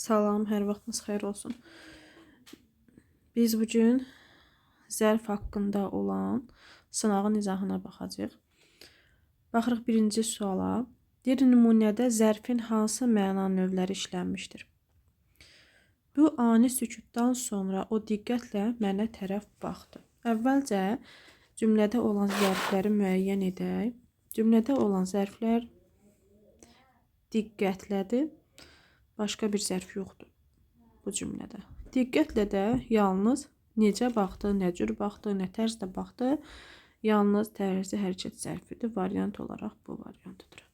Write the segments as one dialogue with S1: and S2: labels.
S1: Salam, hər vaxtınız xeyir olsun. Biz bu gün zərf haqqında olan sınağın izahına baxacağıq. Baxırıq birinci suala. Deyir nümunədə zərfin hansı məna növləri işlənmişdir? Bu ani sükutdan sonra o diqqətlə mənə tərəf baxdı. Əvvəlcə cümlədə olan zərfləri müəyyən edək. Cümlədə olan zərflər diqqətlədir. Başqa bir zərf yoxdur bu cümlədə. Diqqətlə də yalnız necə baxdı, nə cür baxdı, nə tərzdə baxdı, yalnız tərzi hərəkət zərfidir. Variant olaraq bu variantıdır.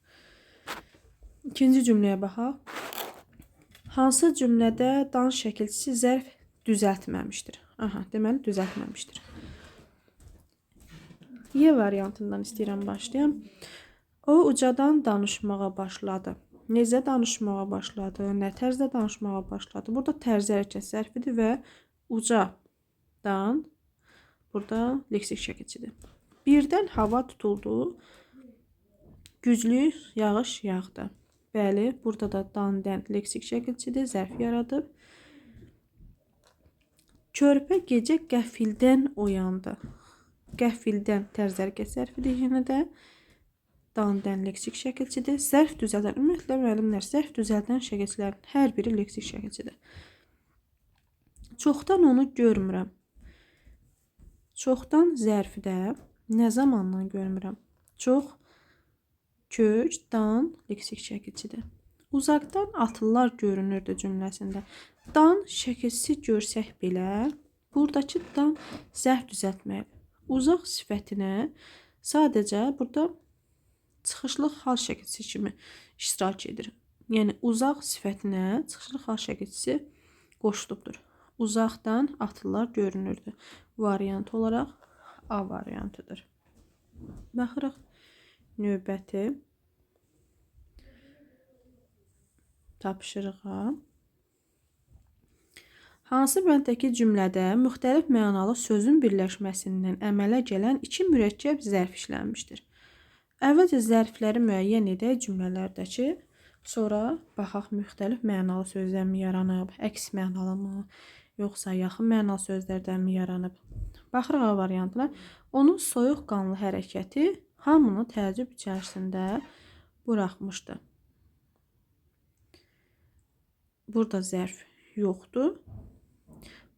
S1: İkinci cümləyə baxaq. Hansı cümlədə dan şəkilçisi zərf düzəltməmişdir? Aha, deməli düzəltməmişdir. Y variantından istəyirəm başlayam. O ucadan danışmağa başladı. Necə danışmağa başladı, nə tərzdə danışmağa başladı. Burada tərzi hərəkət zərfidir və ucadan burada leksik şəkilçidir. Birdən hava tutuldu. Güclü yağış yağdı. Bəli, burada da dan dən leksik şəkilçidir, zərf yaradıb. Körpə gecə qəfildən oyandı. Qəfildən tərz hərəkət zərfidir yenə də. Dan dən leksik şəkilçidir. Zərf düzəldən, ümumiyyətlə müəllimlər, zərf düzəldən şəkilçilərin hər biri leksik şəkilçidir. Çoxdan onu görmürəm. Çoxdan zərfdə nə zamandan görmürəm? Çox kök, dan leksik şəkilçidir. Uzaqdan atlılar görünürdü cümləsində. Dan şəkilçisi görsək belə, buradakı dan zərf düzəltməyib. Uzaq sifətinə sadəcə burada çıxışlıq hal şəkilçisi kimi iştirak edir. Yəni uzaq sifətinə çıxışlıq hal şəkilçisi qoşulubdur. Uzaqdan atlılar görünürdü. Variant olaraq A variantıdır. Baxırıq növbəti tapşırığa. Hansı bənddəki cümlədə müxtəlif mənalı sözün birləşməsindən əmələ gələn iki mürəkkəb zərf işlənmişdir? Əvvəlcə zərfləri müəyyən edək cümlələrdəki, sonra baxaq müxtəlif mənalı sözlərmi yaranıb, əks mənalı mı, yoxsa yaxın mənalı sözlərdən mi yaranıb? Baxırıq A variantına. Onun soyuqqanlı hərəkəti hamını təəccüb içərisində buraxmışdı. Burada zərf yoxdur.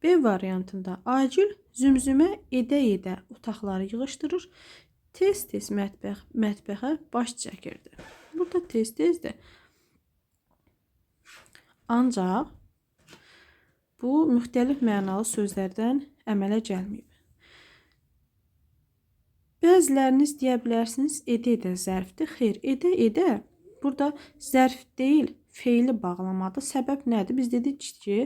S1: B variantında acil zümzümə edə-edə otaqları yığışdırır, tez-tez mətbəx mətbəxə baş çəkirdi. Burada tez-tezdir. Ancaq bu müxtəlif mənalı sözlərdən əmələ gəlməyib. Bəziləriniz deyə bilərsiniz, edə-edə zərfdir. Xeyr, edə-edə burada zərf deyil, feili bağlamadır. Səbəb nədir? Biz dedik ki,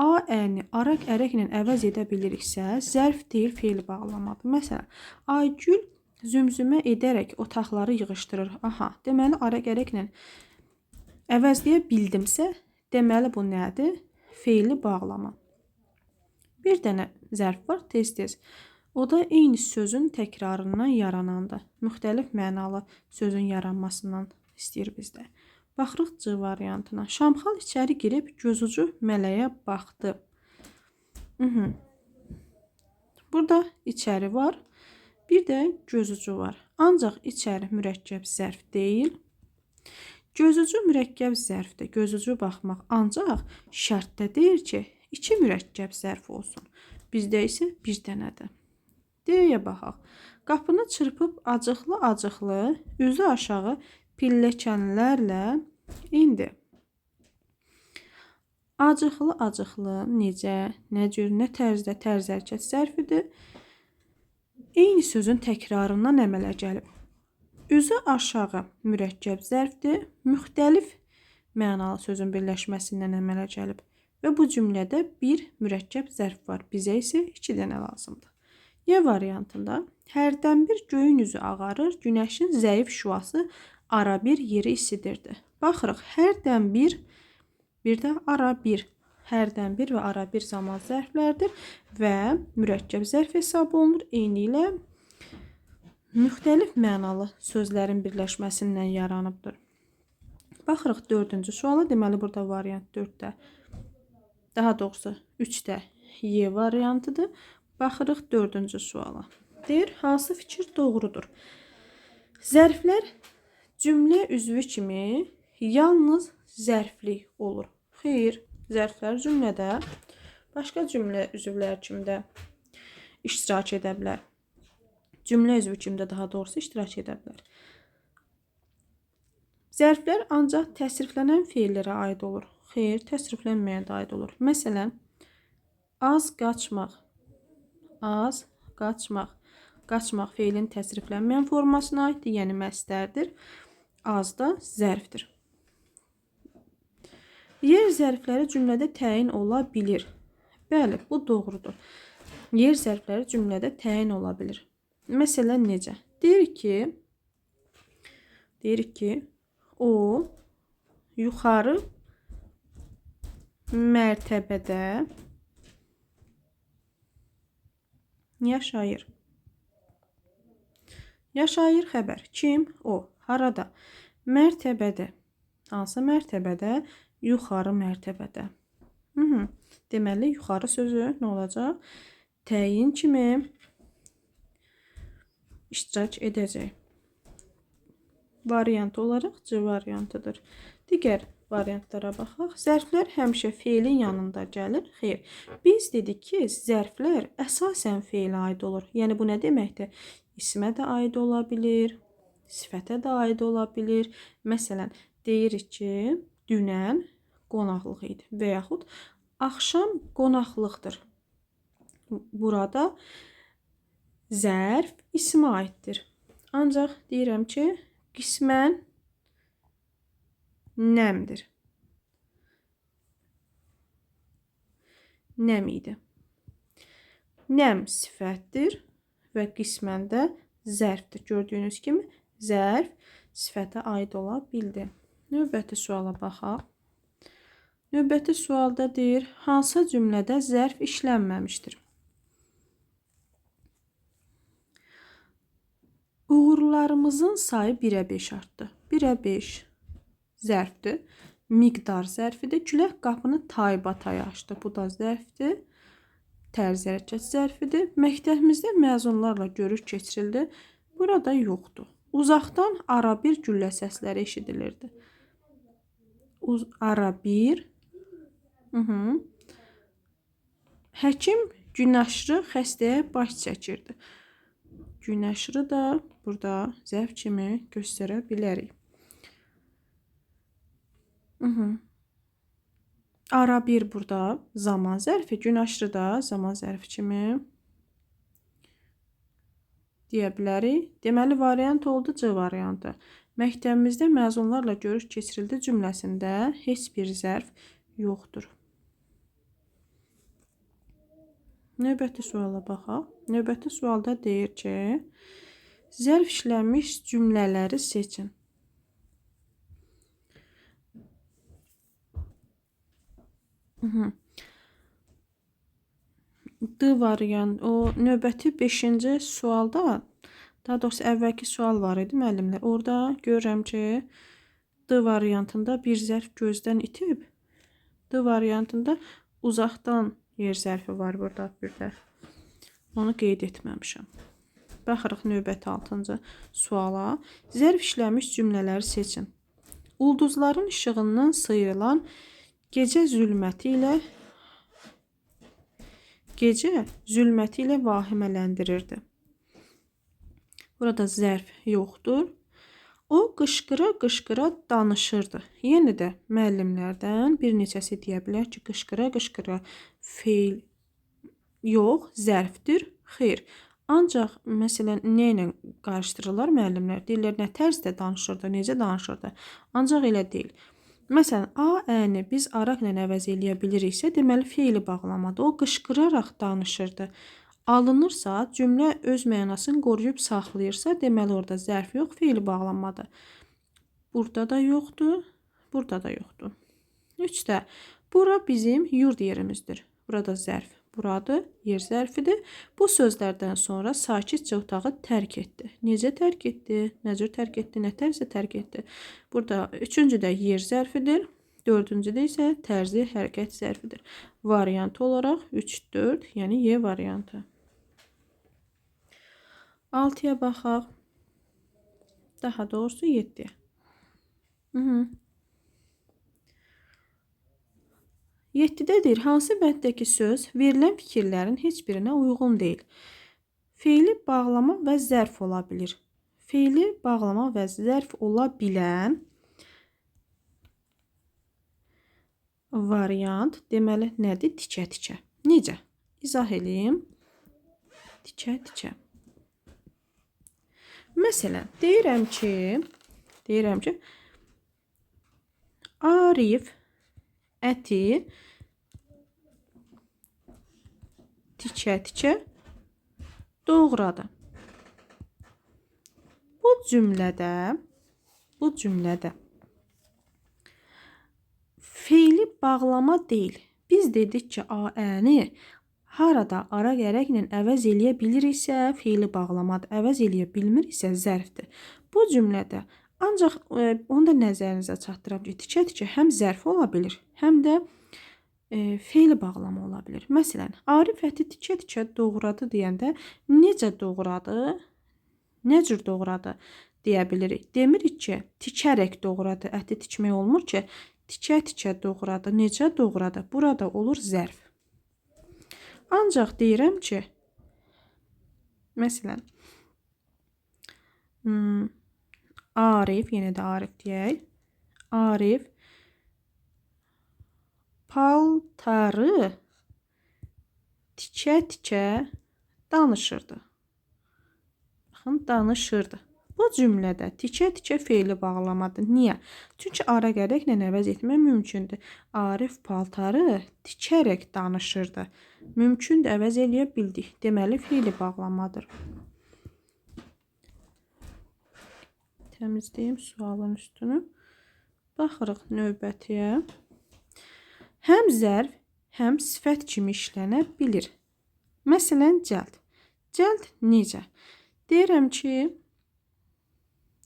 S1: A əni araq ərəklə əvəz edə biliriksə, zərf deyil, feil bağlamadır. Məsələn, Aygül zümzümə edərək otaqları yığışdırır. Aha, deməli araq ərəklə əvəzləyə bildimsə, deməli bu nədir? Feili bağlama. Bir dənə zərf var, tez-tez. O da eyni sözün təkrarından yaranandır. Müxtəlif mənalı sözün yaranmasından istəyir bizdə. Baxırıq C variantına. Şamxal içəri girib gözucu mələyə baxdı. Mhm. Burada içəri var. Bir də gözucu var. Ancaq içəri mürəkkəb zərf deyil. Gözücü mürəkkəb zərfdir. Gözücü baxmaq ancaq şərtdə deyir ki, iki mürəkkəb zərf olsun. Bizdə isə bir dənədir. D-yə baxaq. Qapını çırpıb acıqlı-acıqlı, üzü aşağı pilləkənlərlə indi. Acıqlı-acıqlı necə, nə cür, nə tərzdə tərz hərəkət zərfidir. Eyni sözün təkrarından əmələ gəlib. Üzü aşağı mürəkkəb zərfdir. Müxtəlif mənalı sözün birləşməsindən əmələ gəlib. Və bu cümlədə bir mürəkkəb zərf var. Bizə isə 2 dənə lazımdır. Y variantında hərdən bir göyün üzü ağarır, günəşin zəif şüası ara bir yeri isidirdi. Baxırıq, hərdən bir, bir də ara bir. Hərdən bir və ara bir zaman zərflərdir və mürəkkəb zərf hesab olunur. Eyni ilə müxtəlif mənalı sözlərin birləşməsindən yaranıbdır. Baxırıq 4-cü suala. Deməli burada variant 4-də. Daha doğrusu 3-də Y variantıdır. Baxırıq 4-cü suala. Deyir, hansı fikir doğrudur? Zərflər cümlə üzvü kimi yalnız zərfli olur. Xeyr, zərflər cümlədə başqa cümlə üzvləri kimi də iştirak edə bilər. Cümlə üzvü kimi də daha doğrusu iştirak edə bilər. Zərflər ancaq təsriflənən feillərə aid olur. Xeyr, təsriflənməyən də aid olur. Məsələn, az qaçmaq. Az qaçmaq. Qaçmaq feilin təsriflənməyən formasına aiddir, yəni məstərdir. Az da zərfdir. Yer zərfləri cümlədə təyin ola bilir. Bəli, bu doğrudur. Yer zərfləri cümlədə təyin ola bilir. Məsələn necə? Deyir ki, deyir ki, o yuxarı mərtəbədə yaşayır. Yaşayır xəbər. Kim? O. Harada? Mərtəbədə. Hansı mərtəbədə? Yuxarı mərtəbədə. Hı -hı. Deməli, yuxarı sözü nə olacaq? Təyin kimi iştirak edəcək. Variant olaraq C variantıdır. Digər variantlara baxaq. Zərflər həmişə feilin yanında gəlir. Xeyr. Biz dedik ki, zərflər əsasən feilə aid olur. Yəni bu nə deməkdir? İsmə də aid ola bilir, sifətə də aid ola bilir. Məsələn, deyirik ki, dünən qonaqlıq idi və yaxud axşam qonaqlıqdır. Burada zərf ismə aiddir. Ancaq deyirəm ki, qismən nəmdir. Nəm idi. Nəm sifətdir və qismən də zərfdir. Gördüyünüz kimi zərf sifətə aid ola bildi. Növbəti suala baxaq. Növbəti sualda deyir, hansı cümlədə zərf işlənməmişdir? Uğurlarımızın sayı 1-ə 5 artdı. 1-ə 5 zərfdir. Miqdar zərfidir. Külək qapını taybatay açdı. Bu da zərfdir. Tərz hərəkət zərfidir. Məktəbimizdə məzunlarla görüş keçirildi. Burada yoxdur. Uzaqdan ara bir güllə səsləri eşidilirdi. Uz ara bir. Hı -hı. Həkim gün aşırı xəstəyə baş çəkirdi. Gün aşırı da burada zərf kimi göstərə bilərik. Hı -hı. Ara bir burada zaman zərfi, gün aşırı da zaman zərfi kimi deyə bilərik. Deməli variant oldu C variantı. Məktəbimizdə məzunlarla görüş keçirildi cümləsində heç bir zərf yoxdur. Növbəti suala baxaq. Növbəti sualda deyir ki, zərf işlənmiş cümlələri seçin. Mhm. D variant o növbəti 5-ci sualda daha doğrusu əvvəlki sual var idi müəllimlər. Orada görürəm ki, D variantında bir zərf gözdən itib. D variantında uzaqdan yer zərfi var burada bir də. Onu qeyd etməmişəm. Baxırıq növbəti 6-cı suala. Zərf işlənmiş cümlələri seçin. Ulduzların işığından sıyrılan gecə zülməti ilə gecə zülməti ilə vahimələndirirdi. Burada zərf yoxdur. O qışqıra-qışqıra danışırdı. Yenə də müəllimlərdən bir neçəsi deyə bilər ki, qışqıra-qışqıra feil yox, zərfdir. Xeyr. Ancaq məsələn nə ilə qarışdırırlar müəllimlər? Deyirlər nə tərzdə danışırdı, necə danışırdı? Ancaq elə deyil. Məsələn, a əni biz araqla əvəz eləyə biliriksə, deməli feili bağlamadı. O qışqıraraq danışırdı. Alınırsa, cümlə öz mənasını qoruyub saxlayırsa, deməli orada zərf yox, feili bağlanmadı. Burada da yoxdur, burada da yoxdur. 3-də bura bizim yurd yerimizdir. Burada zərf Buradır, yer zərfidir. Bu sözlərdən sonra sakitcə otağı tərk etdi. Necə tərk etdi? Nə cür tərk etdi? Nə tərzdə tərk etdi? Burada üçüncüdə yer zərfidir. Dördüncüdə isə tərzi hərəkət zərfidir. Variant olaraq 3, 4, yəni Y variantı. 6-ya baxaq. Daha doğrusu 7-yə. Mhm. 7-də deyir, hansı bənddəki söz verilən fikirlərin heç birinə uyğun deyil. Feili bağlama və zərf ola bilir. Feili bağlama və zərf ola bilən variant deməli nədir? Tikə-tikə. Necə? İzah eləyim. Tikə-tikə. Məsələn, deyirəm ki, deyirəm ki, Arif əti tikə-tikə doğradı. Bu cümlədə bu cümlədə feili bağlama deyil. Biz dedik ki, Aə-ni harada ara gərəklə əvəz eləyə biliriksə, feili bağlamadır. Əvəz eləyə bilmiriksə, zərfdir. Bu cümlədə ancaq e, onu da nəzərinizə çatdıram ki, tikə-tikə həm zərf ola bilir, həm də e, feili bağlama ola bilir. Məsələn, Arif əti tikə-tikə doğradı deyəndə necə doğradı? Nə cür doğradı deyə bilirik. Demirik ki, tikərək doğradı. Əti tikmək olmur ki, tikə-tikə doğradı. Necə doğradı? Burada olur zərf. Ancaq deyirəm ki, məsələn, hmm, Arif, yenə də Arif deyək. Arif paltarı tikə-tikə danışırdı. Baxın, danışırdı. Bu cümlədə tikə-tikə feili bağlamadır. Niyə? Çünki ara gərəklə əvəz etmək mümkündür. Arif paltarı tikərək danışırdı. Mümkündür, əvəz eləyə bildik. Deməli, feili bağlamadır. Təmizləyim sualın üstünü. Baxırıq növbətiyə. Həm zərf, həm sifət kimi işlənə bilir. Məsələn, cəld. Cəld necə? Deyirəm ki,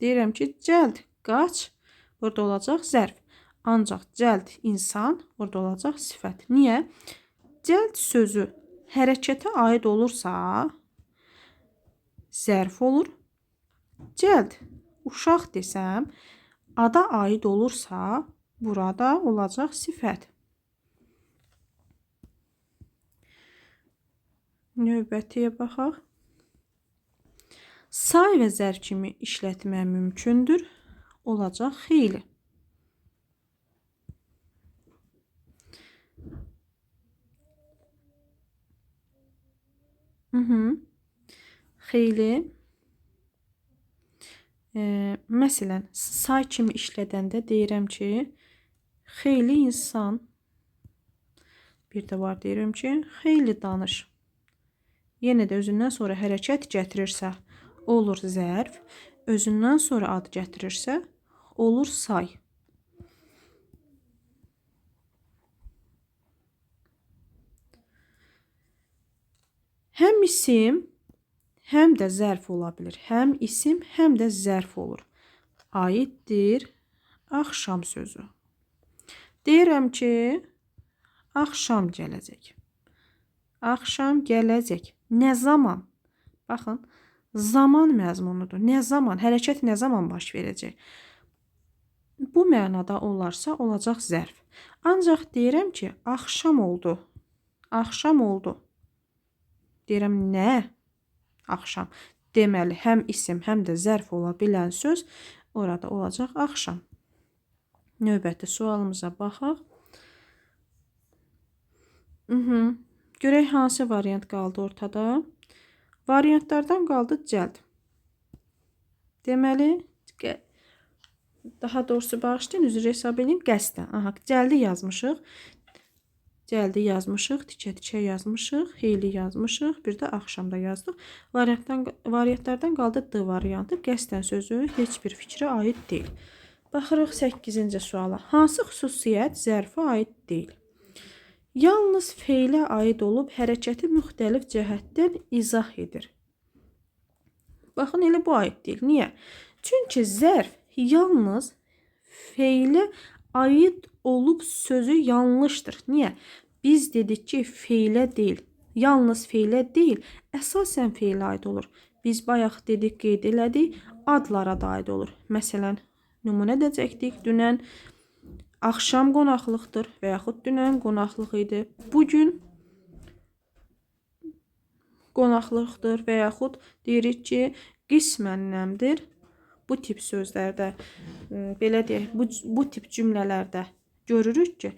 S1: deyirəm ki, cəld, qaç. Burada olacaq zərf. Ancaq cəld insan, burada olacaq sifət. Niyə? Cəld sözü hərəkətə aid olursa, zərf olur. Cəld uşaq desəm, ada aid olursa, burada olacaq sifət. Növbətiyə baxaq. Say və zərf kimi işlətmək mümkündür. Olacaq xeyli. Hı -hı. Xeyli. E, məsələn, say kimi işlədəndə deyirəm ki, xeyli insan bir də var deyirəm ki, xeyli danış. Yenə də özündən sonra hərəkət gətirirsə, olur zərf. Özündən sonra ad gətirirsə, olur say. Həm isim, həm də zərf ola bilər. Həm isim, həm də zərf olur. Aiddir axşam sözü. Deyirəm ki, axşam gələcək. Axşam gələcək. Nə zaman? Baxın, zaman məzmunudur. Nə zaman, hərəkət nə zaman baş verəcək? Bu mənada olarsa olacaq zərf. Ancaq deyirəm ki, axşam oldu. Axşam oldu. Deyirəm nə? Axşam. Deməli, həm isim, həm də zərf ola bilən söz orada olacaq axşam. Növbəti sualımıza baxaq. Mhm. Görək hansı variant qaldı ortada? Variantlardan qaldı cəld. Deməli, daha doğrusu bağışlayın, üzr hesab edin, qəsdən. Aha, cəldi yazmışıq. Cəldi yazmışıq, tikə-tikə yazmışıq, xeyli yazmışıq, bir də axşamda yazdıq. Variantdan variantlardan qaldı D variantı. Qəsdən sözü heç bir fikrə aid deyil. Baxırıq 8-ci suala. Hansı xüsusiyyət zərfə aid deyil? Yalnız feilə aid olub hərəkəti müxtəlif cəhətdən izah edir. Baxın elə bu aid deyil. Niyə? Çünki zərf yalnız feilə aid olub sözü yanlışdır. Niyə? Biz dedik ki, feilə deyil. Yalnız feilə deyil, əsasən feilə aid olur. Biz bayaq dedik, qeyd elədik, adlara da aid olur. Məsələn, nümunə də çəkdik. Dünən axşam qonaqlıqdır və yaxud dünən qonaqlıq idi. Bu gün qonaqlıqdır və yaxud deyirik ki, qismən nəmdir. Bu tip sözlərdə m, belə deyək, bu bu tip cümlələrdə görürük ki,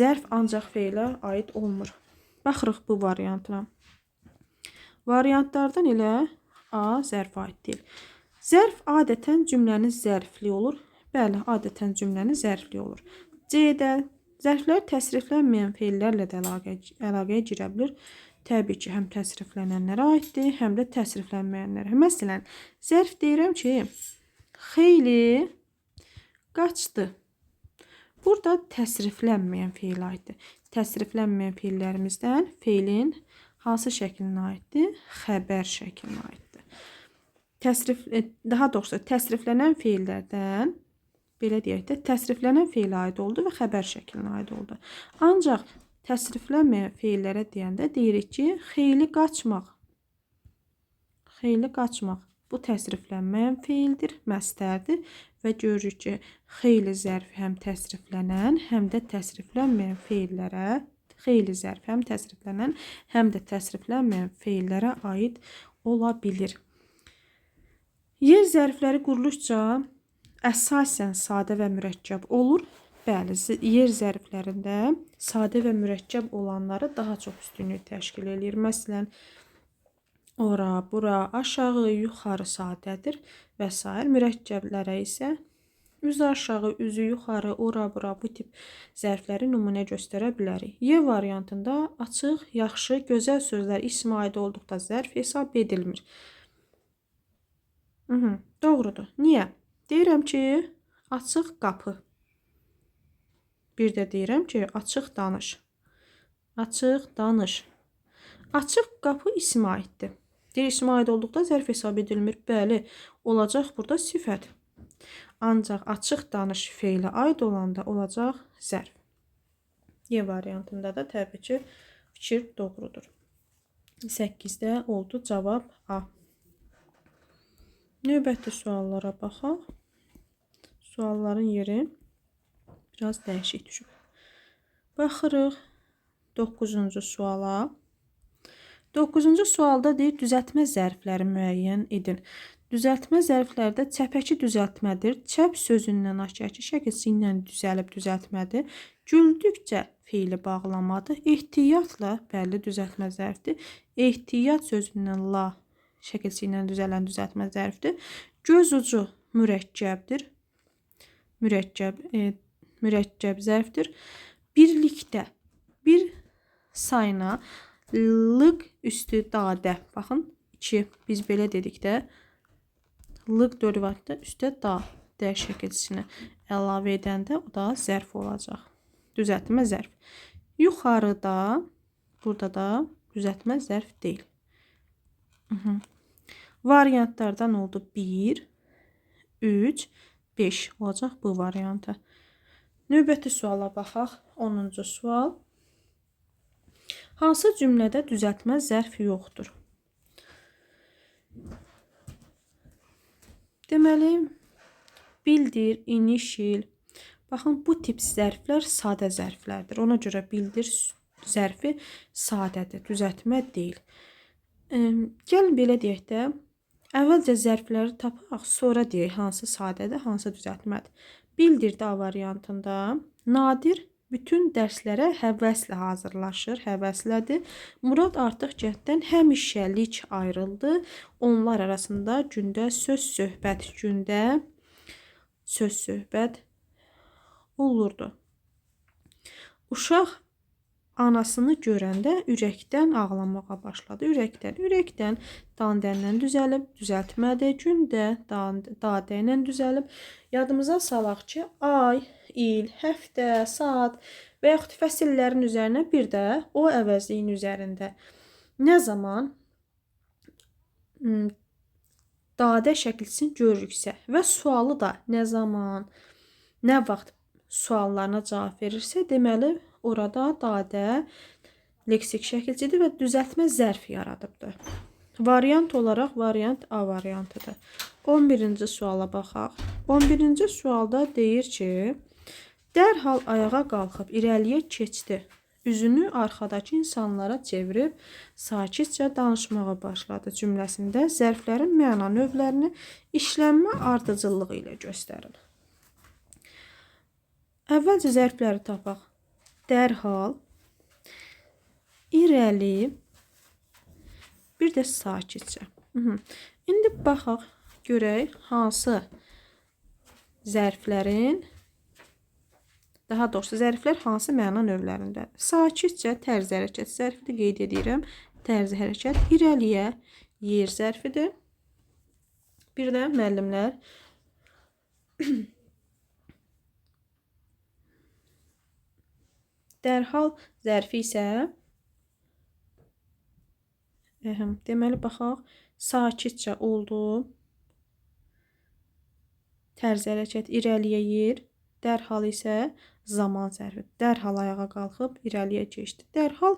S1: zərf ancaq feilə aid olmur. Baxırıq bu variantına. Variantlardan elə A zərf aid deyil. Zərf adətən cümlənin zərfli olur. Bəli, adətən cümlənin zərfli olur. C-də zərflər təsriflənməyən feillərlə də əlaqə, əlaqəyə girə bilər. Təbii ki, həm təsriflənənlərə aiddir, həm də təsriflənməyənlərə. Məsələn, zərf deyirəm ki, xeyli qaçdı. Burada təsriflənməyən feil aiddir. Təsriflənməyən feillərimizdən feilin hansı şəklinə aiddir? Xəbər şəklinə aiddir. Təsrif e, daha doğrusu təsriflənən feillərdən belə deyək də təsriflənən feilə aid oldu və xəbər şəklinə aid oldu. Ancaq təsriflənməyən feillərə deyəndə deyirik ki, xeyli qaçmaq. Xeyli qaçmaq. Bu təsriflənməyən feildir, məstərdir və görürük ki, xeyli zərfi həm təsriflənən, həm də təsriflənməyən feillərə xeyli zərf həm təsriflənən, həm də təsriflənməyən feillərə aid ola bilir. Yer zərfləri quruluşca əsasən sadə və mürəkkəb olur. Bəli, yer zərflərində sadə və mürəkkəb olanları daha çox üstünlük təşkil eləyir. Məsələn, ora, bura, aşağı, yuxarı sadədir və s. Mürəkkəblərə isə üzü aşağı, üzü yuxarı, ora, bura bu tip zərfləri nümunə göstərə bilərik. Y variantında açıq, yaxşı, gözəl sözlər ism aid olduqda zərf hesab edilmir. Mhm, doğrudur. Niyə? Deyirəm ki, açıq qapı. Bir də deyirəm ki, açıq danış. Açıq danış. Açıq qapı ism aiddir. Deyir ism aid olduqda zərf hesab edilmir. Bəli, olacaq burada sifət. Ancaq açıq danış feilə aid olanda olacaq zərf. Y variantında da təbii ki, fikir doğrudur. 8-də oldu cavab A. Növbəti suallara baxaq. Sualların yeri biraz dəyişik düşüb. Baxırıq 9-cu suala. 9-cu sualda deyir düzəltmə zərfləri müəyyən edin. Düzəltmə zərflərdə çəpəki düzəltmədir. Çəp sözündən aşağı ki, şəkilsi ilə düzəlib düzəltmədir. Güldükcə feili bağlamadır. Ehtiyatla bəlli düzəltmə zərfdir. Ehtiyat sözündən la şəkilsi ilə düzələn düzəltmə zərfdir. Göz ucu mürəkkəbdir. Mürəkkəb e, mürəkkəb zərfdir. Birlikdə bir sayına lıq üstü dadə. Baxın 2 biz belə dedik də lıq derivatda üstə da d şəkilçisini əlavə edəndə o da zərf olacaq. Düzəltmə zərf. Yuxarıda burada da düzəltmə zərf deyil. Mhm. Variantlardan oldu 1, 3, 5 olacaq bu variantı. Növbəti suala baxaq. 10-cu sual. Hansı cümlədə düzəltmə zərf yoxdur? Deməli, bildir, inişil. Baxın, bu tip zərflər sadə zərflərdir. Ona görə bildir zərfi sadədir, düzəltmə deyil. Gəlin belə deyək də, əvvəlcə zərfləri tapaq, sonra deyək hansı sadədir, hansı düzəltmədir. Bildirdə A variantında Nadir bütün dərslərə həvəslə hazırlaşır, həvəslədir. Murad artıq cəhddən həmişəlik ayrıldı. Onlar arasında gündə söz söhbət, gündə söz söhbət olurdu. Uşaq anasını görəndə ürəkdən ağlamağa başladı. Ürəkdən, ürəkdən dandəndən düzəlib, düzəltmədi. Gündə dan- dadə ilə düzəlib. Yadımıza salaq ki, ay il, həftə, saat və yaxud fəsillərin üzərinə bir də o əvəzliyin üzərində nə zaman dadə şəkilsini görürüksə və sualı da nə zaman, nə vaxt suallarına cavab verirsə, deməli orada dadə leksik şəkilcidir və düzəltmə zərf yaradıbdır. Variant olaraq variant A variantıdır. 11-ci suala baxaq. 11-ci sualda deyir ki, dərhal ayağa qalxıb irəliyə keçdi. Üzünü arxadakı insanlara çevirib sakitcə danışmağa başladı cümləsində zərflərin məna növlərini işlənmə ardıcıllığı ilə göstərin. Əvvəlcə zərfləri tapaq. Dərhal, irəli, bir də sakitcə. İndi baxaq, görək hansı zərflərin daha doğrusu zərflər hansı məna növlərindədir. Sakitcə tərz hərəkət zərfidir qeyd edirəm. Tərzi hərəkət irəliyə yer zərfidir. Bir də müəllimlər dərhal zərfi isə Əhəm, deməli baxaq, sakitcə oldu. Tərz hərəkət irəliyə yer, dərhal isə zaman zərfi. Dərhal ayağa qalxıb irəliyə keçdi. Dərhal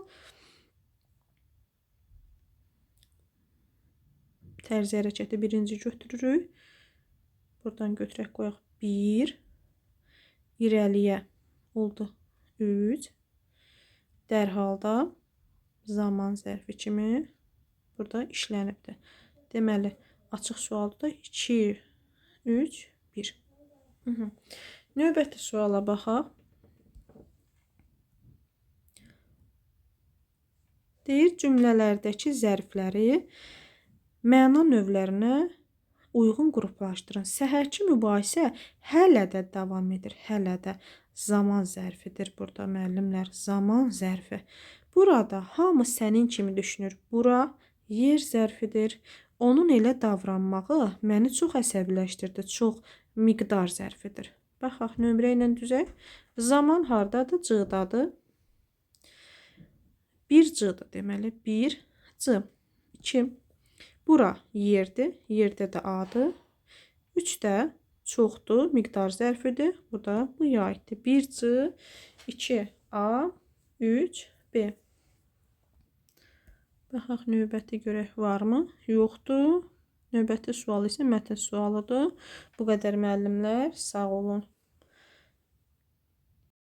S1: tərz hərəkəti birinci götürürük. Buradan götürək qoyaq 1 irəliyə oldu 3 dərhalda zaman zərfi kimi burada işlənibdir. Deməli, açıq sualda 2 3 1. Mhm. Növbəti suala baxaq. Deyir cümlələrdəki zərfləri məna növlərinə uyğun qruplaşdırın. Səhərki mübahisə hələ də davam edir. Hələ də zaman zərfidir burada müəllimlər. Zaman zərfi. Burada hamı sənin kimi düşünür. Bura yer zərfidir. Onun elə davranmağı məni çox əsəbiləşdirdi. Çox miqdar zərfidir. Baxaq nömrə ilə düzək. Zaman hardadır? C-dadır. 1 C-dır deməli. 1 C. 2 Bura yerdir. Yerdə də A-dır. 3 də çoxdur. Miqdar zərfidir. Bu aiddir. 1 C, 2 A, 3 B. Baxaq növbəti görək varmı? Yoxdur. Növbəti sual isə mətn sualıdır. Bu qədər müəllimlər. Sağ olun.